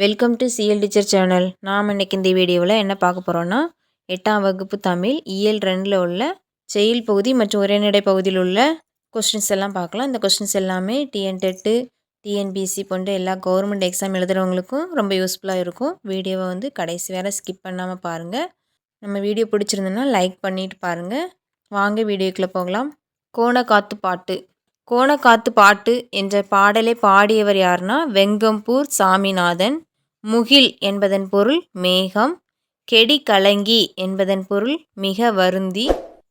Welcome to CL teacher channel நாம் இன்னைக்கு இந்த வீடியோவில் என்ன பார்க்க போகிறோன்னா எட்டாம் வகுப்பு தமிழ் இயல் ரெண்டில் உள்ள செயல் பகுதி மற்றும் உரைநடை பகுதியில் உள்ள கொஸ்டின்ஸ் எல்லாம் பார்க்கலாம். இந்த கொஸ்டின்ஸ் எல்லாமே டிஎன் டெட்டு டிஎன்பிசி போன்ற எல்லா கவர்மெண்ட் எக்ஸாம் எழுதுகிறவங்களுக்கும் ரொம்ப யூஸ்ஃபுல்லாக இருக்கும். வீடியோவை வந்து கடைசி வேறு ஸ்கிப் பண்ணாமல் பாருங்கள் நம்ம வீடியோ பிடிச்சிருந்ததுன்னா லைக் பண்ணிட்டு பாருங்கள் வாங்க வீடியோக்குள்ளே போகலாம். கோணக்காத்து பாட்டு. கோணக்காத்து பாட்டு என்ற பாடலை பாடியவர் யாருன்னா வெங்கம்பூர் சாமிநாதன். முகில் என்பதன் பொருள் மேகம் கெடி கலங்கி என்பதன் பொருள் மிக வருந்தி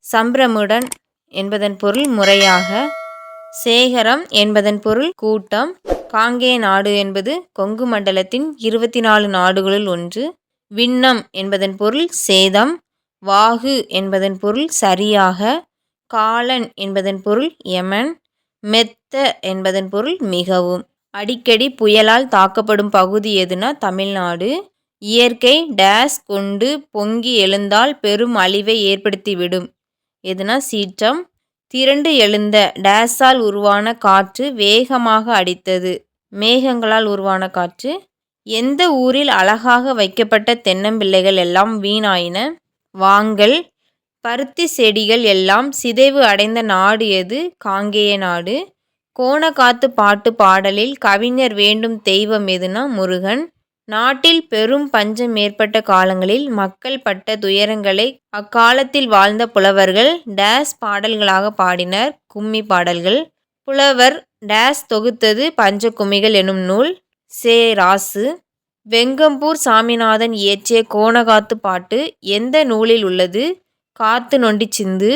சம்பிரமுடன் என்பதன் பொருள் முறையாக சேகரம் என்பதன் பொருள் கூட்டம் காங்கே நாடு என்பது கொங்கு மண்டலத்தின் இருபத்தி நாலு நாடுகளுள் ஒன்று விண்ணம் என்பதன் பொருள் சேதம் வாகு என்பதன் பொருள் சரியாக காலன் என்பதன் பொருள் யமன் மெத்த என்பதன் பொருள் மிகவும். அடிக்கடி புயலால் தாக்கப்படும் பகுதி எதுனா தமிழ்நாடு. இயற்கை டேஸ் கொண்டு பொங்கி எழுந்தால் பெரும் அழிவை ஏற்படுத்திவிடும். எதுனா சீற்றம்? திரண்டு எழுந்த டேஸால் உருவான காற்று வேகமாக அடித்தது. மேகங்களால் உருவான காற்று? எந்த ஊரில் அழகாக வைக்கப்பட்ட தென்னம்பிள்ளைகள் எல்லாம் வீணாயின? வாங்கல்? பருத்தி செடிகள் எல்லாம் சிதைவு அடைந்த நாடு எது? காங்கேய நாடு. கோணக்காத்து பாட்டு பாடலில் கவிஞர் வேண்டும் தெய்வம் எதுனா முருகன். நாட்டில் பெரும் பஞ்சம் ஏற்பட்ட காலங்களில் மக்கள் பட்ட துயரங்களை அக்காலத்தில் வாழ்ந்த புலவர்கள் டேஸ் பாடல்களாக பாடினர். கும்மி பாடல்கள். புலவர் டேஸ் தொகுத்தது பஞ்சகும்மிகள் எனும் நூல். சே. ராசு. வெங்கம்பூர் சாமிநாதன் இயற்றிய கோணகாத்து பாட்டு எந்த நூலில் உள்ளது? காத்து நொண்டி சிந்து.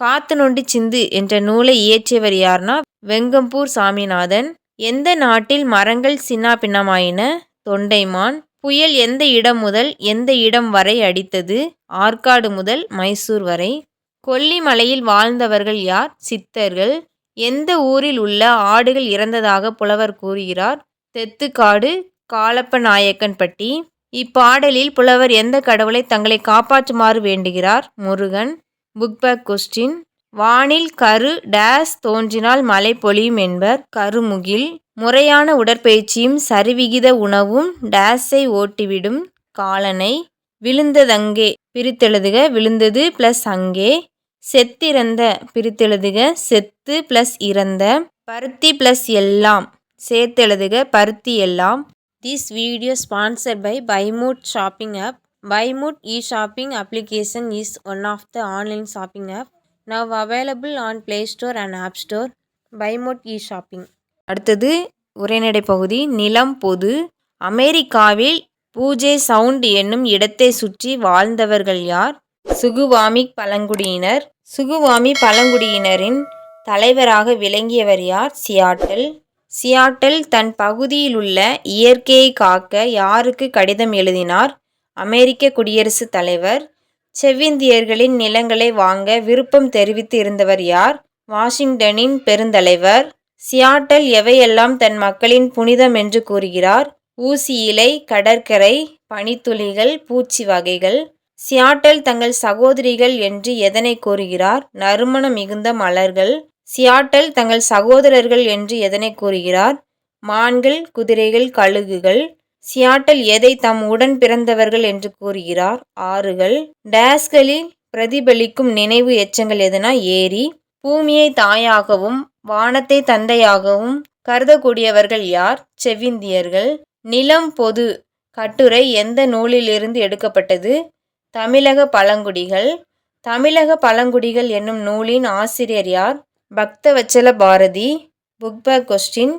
காத்து நொண்டி சிந்து என்ற நூலை இயற்றியவர் யார்னா வெங்கம்பூர் சாமிநாதன். எந்த நாட்டில் மரங்கள் சின்னா பின்னமாயின? தொண்டைமான். புயல் எந்த இடம் முதல் எந்த இடம் வரை அடித்தது? ஆற்காடு முதல் மைசூர் வரை. கொல்லிமலையில் வாழ்ந்தவர்கள் யார்? சித்தர்கள். எந்த ஊரில் உள்ள ஆடுகள் இறந்ததாக புலவர் கூறுகிறார்? தெத்துக்காடு காலப்ப நாயக்கன்பட்டி இப்பாடலில் புலவர் எந்த கடவுளை தங்களை காப்பாற்றுமாறு வேண்டுகிறார்? முருகன். Book back question. வானில் கரு டேஸ் தோன்றினால் மழை பொழியும் என்பர். கருமுகில் முறையான உடற்பயிற்சியும் சரிவிகித உணவும் டேஸை ஓட்டிவிடும். காலனை விழுந்ததங்கே பிரித்தெழுதுக விழுந்தது ப்ளஸ் அங்கே. செத்திறந்த பிரித்தெழுதுக செத்து ப்ளஸ் இறந்த. பருத்தி ப்ளஸ் எல்லாம் சேர்த்தெழுதுக பருத்தி எல்லாம். This video sponsored by Bymood shopping app Bymood e shopping application is one of the online shopping app now available on Play Store and App Store Bymood e shopping அடுத்தது உரைநடை பகுதி நிலம் பொது. அமெரிக்காவில் பூஜை சவுண்ட் என்னும் இடத்தை சுற்றி வாழ்ந்தவர்கள் யார்? சுகுவாமி பழங்குடியினர். சுகுவாமி பழங்குடியினரின் தலைவராக விளங்கியவர் யார்? சியாட்டல். சியாட்டல் தன் பகுதியில் உள்ள இயற்கையை காக்க யாருக்கு கடிதம் எழுதினார்? அமெரிக்க குடியரசுத் தலைவர் செவ்விந்தியர்களின் நிலங்களை வாங்க விருப்பம் தெரிவித்து இருந்தவர் யார்? வாஷிங்டனின் பெருந்தலைவர். சியாட்டல் எவையெல்லாம் தன் மக்களின் புனிதம் என்று கூறுகிறார்? ஊசி இலை கடற்கரை பனித்துளிகள் பூச்சி வகைகள். சியாட்டல் தங்கள் சகோதரிகள் என்று எதனை கூறுகிறார்? நறுமணம் மிகுந்த மலர்கள். சியாட்டல் தங்கள் சகோதரர்கள் என்று எதனை கூறுகிறார்? மான்கள் குதிரைகள் கழுகுகள். சியாட்டல் எதை தம் உடன் பிறந்தவர்கள் என்று கூறுகிறார்? ஆறுகள் டேஸ்களில் பிரதிபலிக்கும் நினைவு எச்சங்கள் எதுனா? ஏரி பூமியை தாயாகவும் வானத்தை தந்தையாகவும் கருதக்கூடியவர்கள் யார்? செவ்விந்தியர்கள். நிலம் பொது கட்டுரை எந்த நூலிலிருந்து எடுக்கப்பட்டது? தமிழக பழங்குடிகள். தமிழக பழங்குடிகள் என்னும் நூலின் ஆசிரியர் யார்? Bhaktavatsala Bharathi. Book back question.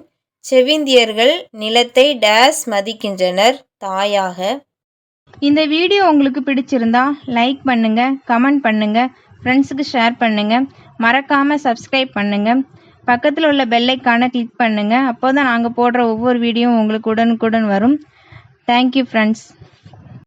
செவிந்தியர்கள் நிலத்தை டேஸ் மதிக்கின்றனர் தாயாக. இந்த வீடியோ உங்களுக்கு பிடிச்சிருந்தா லைக் பண்ணுங்க கமெண்ட் பண்ணுங்க ஃப்ரெண்ட்ஸுக்கு ஷேர் பண்ணுங்க மறக்காம சப்ஸ்கிரைப் பண்ணுங்க. பக்கத்தில் உள்ள பெல்லைக்கான கிளிக் பண்ணுங்க. அப்போ தான் நாங்கள் போடுற ஒவ்வொரு வீடியோவும் உங்களுக்கு உடனுக்குடன் வரும். Thank you friends